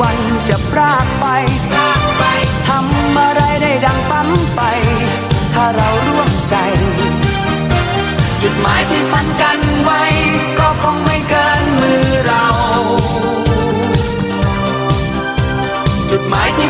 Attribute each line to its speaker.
Speaker 1: วันจะพรากไป ทำอะไรได้ดังปั้มไป ถ้าเราร่วมใจ จุดหมายที่ฝันกันไว้ ก็คงไม่เกินมือเรา จุดหมายที่